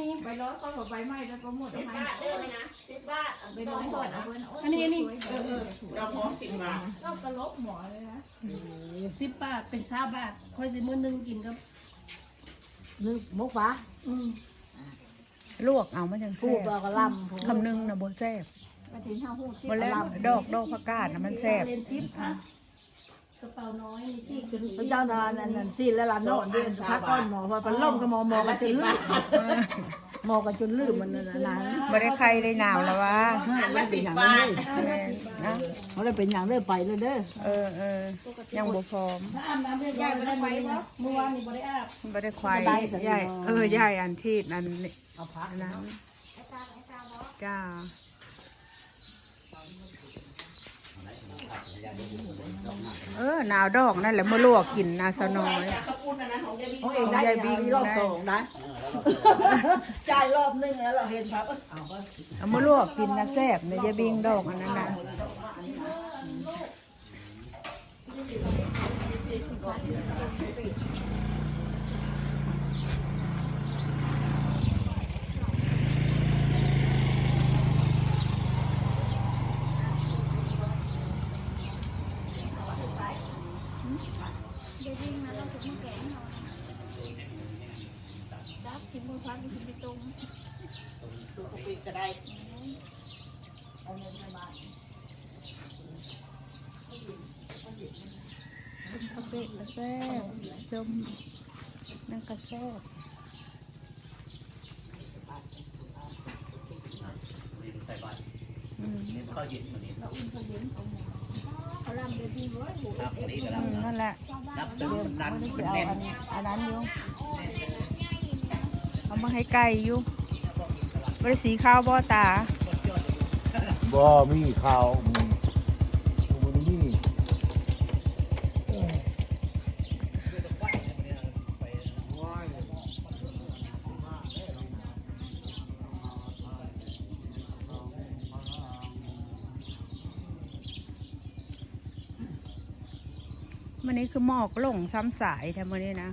นี่ใบร้อยก็กับใบไม้แล้วก็หมดสิบไม้บาทเด้อนี่นะสิบบาทใบร้อยก่อนเอาเพิ่นอันนี้อันนี้เออเออเราพร้อมสิบบาทก็กระลบหมอเลยนะสิบบาทเป็นสามบาทค่อยสิมื้อหนึงกินกับนึกมุกฟ้าอืมลวกเอามันจังฟูแซ่กบก็ล่ำคำนึงนะบ่แซ่บไปถึงห้าหูสิบ่แล้วดอกดอกผักกาดน่ะมันแซ่บเลนซิปค่ะ กระเป๋าน้อยนี่ที่จนพระเจ้านานอันนั้นสิแล้วล่ะโน่นเดือนพักก้อนหมอพอเป็นล่มก็หมอหมอก็จนลืมหมอก็จนลืมมันนั่นน่ะนะบ่ได้ใครได้หนาวแล้ววะอันละสิบบาทแม่นนะเขาได้เป็นอย่างได้ไปเลยเด้อเออเออยังบ่พร้อมถ้าอาบน้ำเรียกยายบ่ได้ไปนะเมื่อวานนี่บ่ได้อาบบ่ได้ควายยายเออยายอันที่อันนี้เอาพักอันนั้นจ้า เออหนาวดอกนั่นแหละเมื่อลวกกินนาสน้อยจากกระปุนอันนั้นของยายบีเขาเองได้ยังรอบสองนะจ่ายรอบนึงแล้วเราเห็นพักเอาก็เอามาลวกกินนะแซ่บเนี่ยจะบิงดอกอันนั้นนะ ดับทิ้งมือพันไปทิ้งไปตรงตัวกระปุกก็ได้กาแฟกระแซ่จมนั่งกระแซ่บอืมเขาลำเดือดดีเว้ยหูอื มนั่นแหละเดี๋ยวมันจะเอาอันอันนั้นอยู่เอามาให้ไก่อยู่บริสีข้าวบ่ตาบ่มีข่าวอืม มันนี้คือหมอกลงซ้ำสายแทนมันนี้นะ